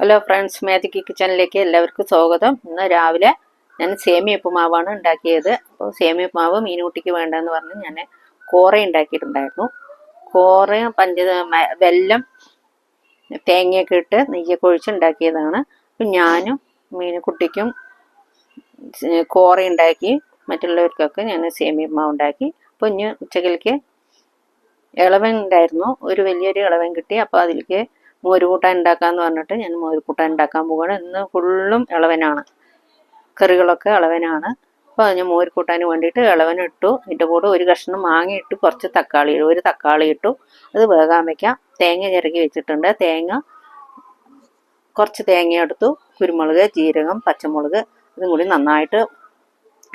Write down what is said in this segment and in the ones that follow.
Hello friends magic കിച്ചണിലേക്ക് എല്ലാവർക്കും സ്വാഗതം. ഇന്ന് രാവിലെ ഞാൻ സേമിയ ഉപ്പുമാവാണ് ഉണ്ടാക്കിയത്. അപ്പോൾ സേമിയ ഉപ്പുമാവ് മീനൂട്ടിക്ക് വേണ്ടെന്ന് പറഞ്ഞ് ഞാൻ കോറ ഉണ്ടാക്കിയിട്ടുണ്ടായിരുന്നു. കോറ പഞ്ച വെല്ലം തേങ്ങയൊക്കെ ഇട്ട് നെയ്യൊക്കെ ഒഴിച്ച് ഉണ്ടാക്കിയതാണ്. അപ്പം ഞാനും മീനുകുട്ടിക്കും കോറ ഉണ്ടാക്കി മറ്റുള്ളവർക്കൊക്കെ ഞാൻ സേമിയ ഉപ്പുമാവ് ഉണ്ടാക്കി. അപ്പോൾ ഇനി ഉച്ചക്കലേക്ക് ഇളവൻ ഉണ്ടായിരുന്നു. ഒരു വലിയൊരു ഇളവൻ കിട്ടി. അപ്പോൾ അതിലേക്ക് മോര് ഉണ്ടാക്കാമെന്ന് പറഞ്ഞിട്ട് ഞാൻ മോരുകൂട്ടാൻ ഉണ്ടാക്കാൻ പോവുകയാണ് ഇന്ന് ഫുള്ളും ഇളവനാണ്. കറികളൊക്കെ ഇളവനാണ്. അപ്പോൾ ഞാൻ മോര് കൂട്ടാൻ വേണ്ടിയിട്ട് ഇളവൻ ഇട്ടു. ഇതിന്റെ കൂടെ ഒരു കഷ്ണം മാങ്ങ ഇട്ട് കുറച്ച് തക്കാളി ഒരു തക്കാളി ഇട്ടു. അത് വേഗം വയ്ക്കാം. തേങ്ങ ചിരകി വെച്ചിട്ടുണ്ട്. തേങ്ങ കുറച്ച് തേങ്ങ എടുത്തു. കുരുമുളക് ജീരകം പച്ചമുളക് ഇതും കൂടി നന്നായിട്ട്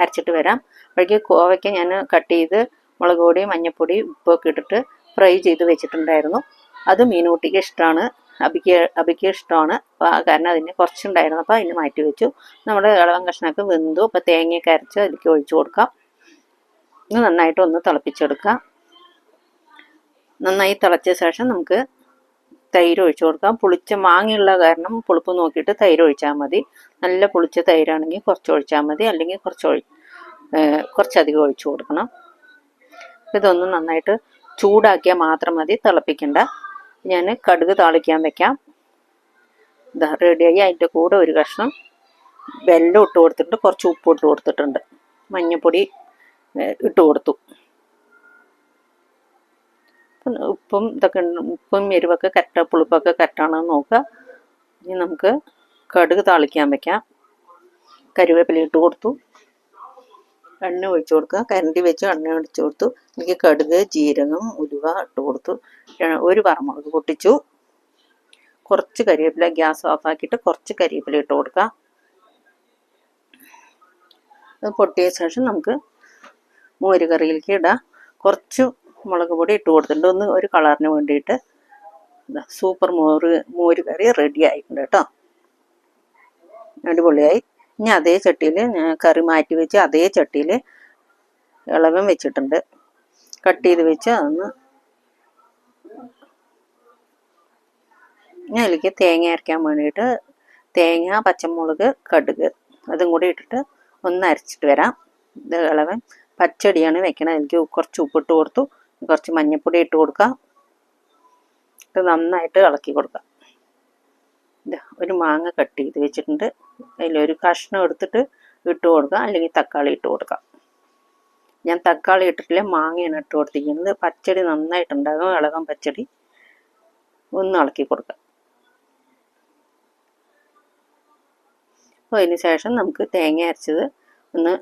അരച്ചിട്ട് വരാം. അപ്പോഴേക്ക് കോവയ്ക്ക് ഞാൻ കട്ട് ചെയ്ത് മുളക് പൊടി മഞ്ഞൾപ്പൊടി ഉപ്പൊക്കെ ഇട്ടിട്ട് ഫ്രൈ ചെയ്ത് വെച്ചിട്ടുണ്ടായിരുന്നു. അത് മീനൂട്ടിക്ക് ഇഷ്ടമാണ് അബിക്ക് അബിക്ക് ഇഷ്ടമാണ് കാരണം അതിന് കുറച്ചുണ്ടായിരുന്നു. അപ്പോൾ അതിന് മാറ്റി വെച്ചു. നമ്മൾ ഇളവൻ കഷ്ണമൊക്കെ വെന്തു. അപ്പോൾ തേങ്ങയൊക്കെ അരച്ച് അതിലേക്ക് ഒഴിച്ചു കൊടുക്കാം. ഇത് നന്നായിട്ട് ഒന്ന് തിളപ്പിച്ചെടുക്കാം. നന്നായി തിളച്ച ശേഷം നമുക്ക് തൈര് ഒഴിച്ചു കൊടുക്കാം. പുളിച്ച മാങ്ങയുള്ള കാരണം പുളിപ്പ് നോക്കിയിട്ട് തൈര് ഒഴിച്ചാൽ മതി. നല്ല പുളിച്ച തൈരാണെങ്കിൽ കുറച്ച് ഒഴിച്ചാൽ മതി. അല്ലെങ്കിൽ കുറച്ച് ഒഴി കുറച്ചധികം ഒഴിച്ചു കൊടുക്കണം. ഇതൊന്ന് നന്നായിട്ട് ചൂടാക്കിയാൽ മാത്രം മതി. തിളപ്പിക്കണ്ട. ഞാൻ കടുക് താളിക്കാൻ വെക്കാം. ഇതാ റെഡിയായി അതിന്റെ കൂടെ ഒരു കഷ്ണം വെല്ലം ഇട്ട് കൊടുത്തിട്ടുണ്ട്. കുറച്ച് ഉപ്പ് ഇട്ട് കൊടുത്തിട്ടുണ്ട്. മഞ്ഞൾപ്പൊടി ഇട്ട് കൊടുത്തു. ഉപ്പും ഇതൊക്കെ. ഉപ്പും എരിവൊക്കെ കറ്റ പുളിപ്പൊക്കെ കറ്റാണെന്ന് നോക്കുക. ഇനി നമുക്ക് കടുക് താളിക്കാൻ വെക്കാം. കരുവേപ്പില ഇട്ട് കൊടുത്തു. എണ്ണ ഒഴിച്ചു കൊടുക്കുക. കരണ്ടി വെച്ച് എണ്ണ ഒഴിച്ചു കൊടുത്തു. എനിക്ക് കടുക് ജീരകം ഉലുവ ഇട്ട് കൊടുത്തു. ഒരു വറമുളക് പൊട്ടിച്ചു. കുറച്ച് കരിവേപ്പില ഗ്യാസ് ഓഫാക്കിയിട്ട് കുറച്ച് കരിവേപ്പില ഇട്ട് കൊടുക്കുക. അത് പൊട്ടിയ ശേഷം നമുക്ക് മോര് കറിയിലേക്ക് ഇടാം. കുറച്ച് മുളക് പൊടി ഇട്ട് കൊടുത്തിട്ടുണ്ട്. ഒന്ന് ഒരു കളറിന് വേണ്ടിയിട്ട് സൂപ്പർ മോര് മോര് കറി റെഡി ആയിട്ടുണ്ട് കേട്ടോ. അടിപൊളിയായി. ഇനി അതേ ചട്ടിയിൽ കറി മാറ്റി വെച്ച് അതേ ചട്ടിയിൽ ഇളവൻ വെച്ചിട്ടുണ്ട്. കട്ട് ചെയ്ത് വെച്ച് അതൊന്ന് ഇനി അതിലേക്ക് തേങ്ങ അരയ്ക്കാൻ വേണ്ടിയിട്ട് തേങ്ങ പച്ചമുളക് കടുക് അതും കൂടി ഇട്ടിട്ട് ഒന്ന് അരച്ചിട്ട് വരാം. ഇത് ഇളവൻ പച്ചടിയാണ് വെക്കണത്. എനിക്ക് കുറച്ച് ഉപ്പിട്ട് കൊടുത്തു. കുറച്ച് മഞ്ഞൾപ്പൊടി ഇട്ട് കൊടുക്കാം. ഇത് നന്നായിട്ട് ഇളക്കി കൊടുക്കാം. ഒരു മാങ്ങ കട്ട് ചെയ്ത് വെച്ചിട്ടുണ്ട്. അതിലൊരു കഷ്ണം എടുത്തിട്ട് ഇട്ട് കൊടുക്കുക അല്ലെങ്കിൽ തക്കാളി ഇട്ട് കൊടുക്കാം. ഞാൻ തക്കാളി ഇട്ടിട്ടില്ല മാങ്ങയാണ് ഇട്ട് കൊടുത്തിരിക്കുന്നത്. പച്ചടി നന്നായിട്ടുണ്ടാകും ഇളകം പച്ചടി. ഒന്ന് ഇളക്കി കൊടുക്കാം. അപ്പോൾ അതിന് ശേഷം നമുക്ക് തേങ്ങ അരച്ചത് ഒന്ന്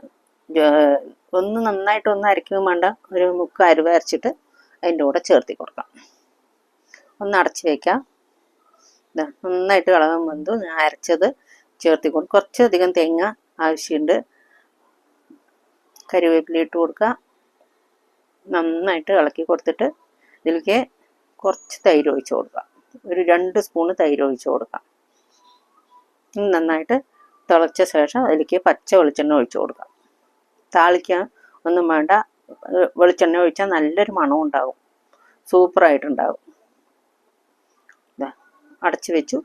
ഒന്ന് നന്നായിട്ട് ഒന്ന് അരക്കുകയും വേണ്ട ഒരു മുക്ക് അരുവ അരച്ചിട്ട് അതിന്റെ കൂടെ ചേർത്തി കൊടുക്കാം. ഒന്ന് അടച്ച് വയ്ക്കാം നന്നായിട്ട് കളകം വന്നു. അരച്ചത് ചേർത്തി കൊടുക്കും കുറച്ചധികം തേങ്ങ ആവശ്യമുണ്ട്. കറിവേപ്പില ഇട്ട് കൊടുക്കുക. നന്നായിട്ട് ഇളക്കി കൊടുത്തിട്ട് ഇതിലേക്ക് കുറച്ച് തൈര് ഒഴിച്ച് കൊടുക്കുക. ഒരു രണ്ട് സ്പൂണ് തൈര് ഒഴിച്ച് കൊടുക്കുക. നന്നായിട്ട് തിളച്ച ശേഷം അതിലേക്ക് പച്ച വെളിച്ചെണ്ണ ഒഴിച്ച് കൊടുക്കാം താളിക്കാൻ ഒന്നും വേണ്ട. വെളിച്ചെണ്ണ ഒഴിച്ചാൽ നല്ലൊരു മണം ഉണ്ടാകും. സൂപ്പറായിട്ടുണ്ടാകും. അടച്ചു വെച്ചു.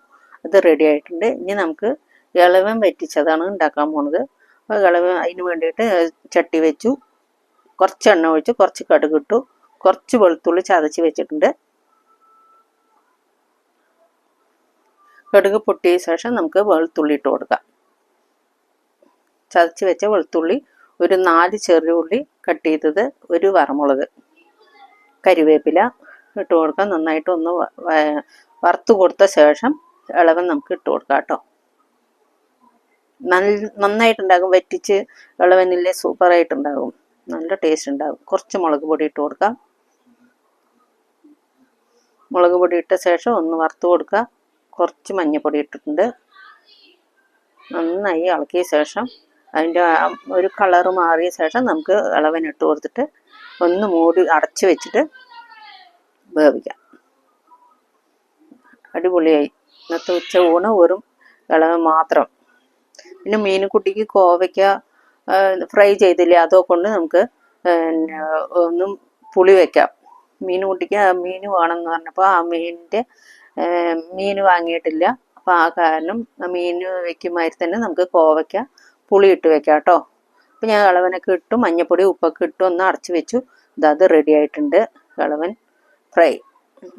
അത് റെഡി ആയിട്ടുണ്ട്. ഇനി നമുക്ക് ഇളവൻ വറ്റിച്ചതാണ് ഉണ്ടാക്കാൻ പോണത്. അപ്പോൾ ഇളവൻ അതിന് വേണ്ടിയിട്ട് ചട്ടി വെച്ചു. കുറച്ച് എണ്ണ ഒഴിച്ച് കുറച്ച് കടുക് ഇട്ടു. കുറച്ച് വെളുത്തുള്ളി ചതച്ച് വെച്ചിട്ടുണ്ട്. കടുക് പൊട്ടിയ ശേഷം നമുക്ക് വെളുത്തുള്ളി ഇട്ട് കൊടുക്കാം. ചതച്ച് വെച്ച വെളുത്തുള്ളി ഒരു നാല് ചെറിയ ഉള്ളി കട്ട് ചെയ്തത് ഒരു വറമുളക്. കരിവേപ്പില ഇട്ട് കൊടുക്കാം നന്നായിട്ട് ഒന്ന് വറുത്ത് കൊടുത്ത ശേഷം ഇളവൻ നമുക്ക് ഇട്ട് കൊടുക്കാം കേട്ടോ. നല്ല നന്നായിട്ടുണ്ടാകും. വറ്റിച്ച് ഇളവനില്ലേ സൂപ്പറായിട്ടുണ്ടാകും. നല്ല ടേസ്റ്റ് ഉണ്ടാകും. കുറച്ച് മുളക് പൊടി ഇട്ട് കൊടുക്കാം. മുളക് പൊടി ഇട്ട ശേഷം ഒന്ന് വറുത്ത് കൊടുക്കുക കുറച്ച് മഞ്ഞൾപ്പൊടി ഇട്ടിട്ടുണ്ട്. നന്നായി ഇളക്കിയ ശേഷം അതിന്റെ ഒരു കളറ് മാറിയ ശേഷം നമുക്ക് ഇളവൻ ഇട്ട് കൊടുത്തിട്ട് ഒന്ന് മൂടി അടച്ച് വെച്ചിട്ട് വേവിക്കാം. അടിപൊളിയായി. ഇന്നത്തെ ഉച്ച ഊണ് വെറും ഇളവ് മാത്രം. പിന്നെ മീനുകുട്ടിക്ക് കോവയ്ക്ക ഫ്രൈ ചെയ്തില്ലേ അതോ കൊണ്ട് നമുക്ക് ഒന്നും പുളി വെക്കാം. മീനുകുട്ടിക്ക് ആ മീൻ വേണമെന്ന് പറഞ്ഞപ്പോൾ ആ മീനിന്റെ മീൻ വാങ്ങിയിട്ടില്ല. അപ്പോൾ ആ കാരണം മീൻ വെക്കുമാതിരി തന്നെ നമുക്ക് കോവയ്ക്ക പുളി ഇട്ട് വെക്കാം കേട്ടോ. അപ്പോൾ ഞാൻ ഇളവനൊക്കെ ഇട്ടു മഞ്ഞപ്പൊടി ഉപ്പൊക്കെ ഇട്ടു ഒന്ന് അടച്ചു വെച്ചു. ഇതത് റെഡി ആയിട്ടുണ്ട്. ഇളവൻ ഫ്രൈ.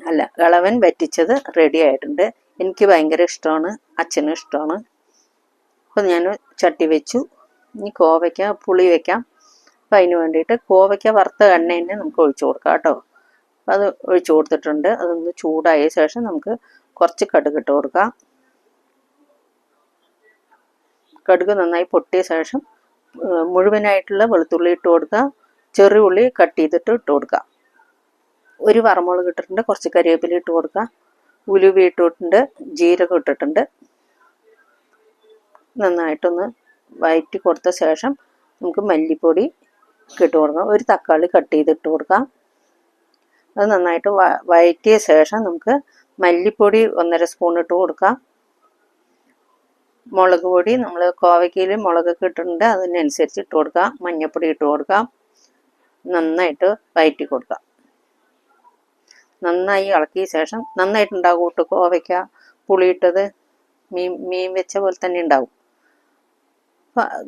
അല്ല ഇളവൻ വറ്റിച്ചത് റെഡി ആയിട്ടുണ്ട്. എനിക്ക് ഭയങ്കര ഇഷ്ടമാണ്. അച്ഛനും ഇഷ്ടമാണ്. അപ്പോൾ ഞാൻ ചട്ടി വെച്ചു. ഇനി കോവയ്ക്ക പുളി വെക്കാം. അപ്പം അതിന് വേണ്ടിയിട്ട് കോവയ്ക്ക വറുത്ത എണ്ണ തന്നെ നമുക്ക് ഒഴിച്ചു കൊടുക്കാം കേട്ടോ. അത് ഒഴിച്ചു കൊടുത്തിട്ടുണ്ട്. അതൊന്ന് ചൂടായ ശേഷം നമുക്ക് കുറച്ച് കടുക് ഇട്ട് കൊടുക്കാം. കടുക് നന്നായി പൊട്ടിയ ശേഷം മുഴുവനായിട്ടുള്ള വെളുത്തുള്ളി ഇട്ട് കൊടുക്കുക ചെറിയ ഉള്ളി കട്ട് ചെയ്തിട്ട് ഇട്ട് കൊടുക്കുക ഒരു വറമുളക് ഇട്ടിട്ടുണ്ട് കുറച്ച് കരിവേപ്പില ഇട്ട് കൊടുക്കുക. ഉലുവ ഇട്ടിട്ടുണ്ട് ജീരകം ഇട്ടിട്ടുണ്ട്. നന്നായിട്ടൊന്ന് വയറ്റി കൊടുത്ത ശേഷം നമുക്ക് മല്ലിപ്പൊടി ഇട്ട് കൊടുക്കാം. ഒരു തക്കാളി കട്ട് ചെയ്ത് ഇട്ട് കൊടുക്കാം. അത് നന്നായിട്ട് വയറ്റിയ ശേഷം നമുക്ക് മല്ലിപ്പൊടി ഒന്നര സ്പൂൺ ഇട്ട് കൊടുക്കാം. മുളക് പൊടി നമ്മൾ കോവയ്ക്കയിൽ മുളകൊക്കെ ഇട്ടിട്ടുണ്ട് അതിനനുസരിച്ച് ഇട്ട് കൊടുക്കാം. മഞ്ഞൾപ്പൊടി ഇട്ട് കൊടുക്കാം. നന്നായിട്ട് വയറ്റി കൊടുക്കാം. നന്നായി ഇളക്കിയ ശേഷം നന്നായിട്ടുണ്ടാകും കൂട്ട് കോവയ്ക്ക പുളിയിട്ടത് മീൻ മീൻ വെച്ച പോലെ തന്നെ ഉണ്ടാവും.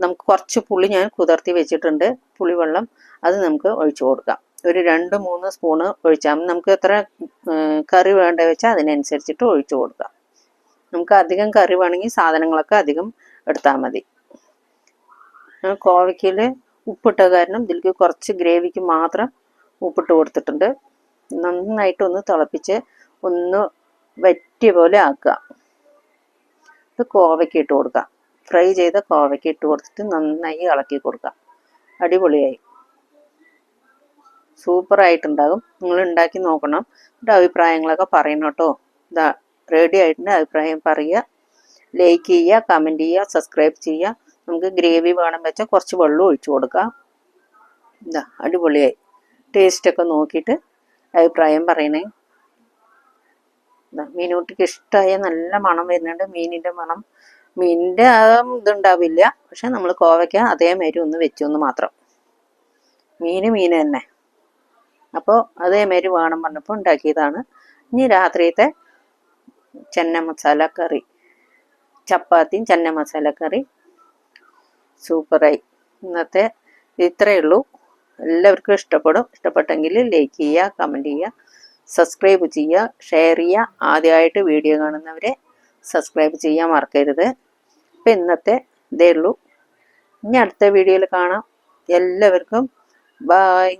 നമുക്ക് കുറച്ച് പുളി ഞാൻ കുതിർത്തി വെച്ചിട്ടുണ്ട് പുളിവെള്ളം അത് നമുക്ക് ഒഴിച്ചു കൊടുക്കാം. ഒരു രണ്ട് മൂന്ന് സ്പൂണ് ഒഴിച്ചാൽ നമുക്ക് എത്ര കറി വേണ്ട വെച്ചാൽ അതിനനുസരിച്ചിട്ട് ഒഴിച്ചു കൊടുക്കാം. നമുക്ക് അധികം കറി വേണമെങ്കിൽ സാധനങ്ങളൊക്കെ അധികം എടുത്താൽ മതി. കോവയ്ക്കയിൽ ഉപ്പിട്ട കാരണം ഇതിലേക്ക് കുറച്ച് ഗ്രേവിക്ക് മാത്രം ഉപ്പിട്ട് കൊടുത്തിട്ടുണ്ട്. നന്നായിട്ടൊന്ന് തിളപ്പിച്ച് ഒന്ന് വറ്റിയ പോലെ ആക്കുക. ഇത് കോവയ്ക്ക് ഇട്ട് കൊടുക്കാം ഫ്രൈ ചെയ്ത കോവയ്ക്ക് ഇട്ട് കൊടുത്തിട്ട് നന്നായി ഇളക്കി കൊടുക്കുക. അടിപൊളിയായി. സൂപ്പർ ആയിട്ടുണ്ടാകും നിങ്ങൾ ഉണ്ടാക്കി നോക്കണം. എന്നിട്ട് അഭിപ്രായങ്ങളൊക്കെ പറയണം കേട്ടോ. ഇതാ റെഡി ആയിട്ടുണ്ട് അഭിപ്രായം പറയുക. ലൈക്ക് ചെയ്യുക കമന്റ് ചെയ്യുക സബ്സ്ക്രൈബ് ചെയ്യുക. നമുക്ക് ഗ്രേവി വേണം വെച്ചാൽ കുറച്ച് വെള്ളം ഒഴിച്ചു കൊടുക്കാം. ഇതാ അടിപൊളിയായി. ടേസ്റ്റൊക്കെ നോക്കിയിട്ട് അഭിപ്രായം പറയണേ. മീനൂട്ടിക്ക് ഇഷ്ടമായ നല്ല മണം വരുന്നുണ്ട്. മീനിന്റെ മണം മീനിന്റെ ആ ഇതുണ്ടാവില്ല. പക്ഷെ നമ്മൾ കോവയ്ക്ക അതേമാതിരി ഒന്ന് വെച്ചു എന്ന് മാത്രം. മീന് മീൻ തന്നെ. അപ്പോൾ അതേമാതിരി വേണം പറഞ്ഞപ്പോൾ ഉണ്ടാക്കിയതാണ്. ഇനി രാത്രിയത്തെ ചെന്ന മസാല കറി. ചപ്പാത്തിയും ചെന്ന മസാല കറി. സൂപ്പറായി. ഇന്നത്തെ ഇത്രയേ ഉള്ളൂ. എല്ലാവർക്കും ഇഷ്ടപ്പെടും. ഇഷ്ടപ്പെട്ടെങ്കിൽ ലൈക്ക് ചെയ്യുക കമന്റ് ചെയ്യുക സബ്സ്ക്രൈബ് ചെയ്യുക ഷെയർ ചെയ്യുക. ആദ്യമായിട്ട് വീഡിയോ കാണുന്നവരെ സബ്സ്ക്രൈബ് ചെയ്യാൻ മറക്കരുത്. അപ്പം ഇന്നത്തെ ഇതേ ഉള്ളൂ. ഇനി അടുത്ത വീഡിയോയിൽ കാണാം. എല്ലാവർക്കും ബായ്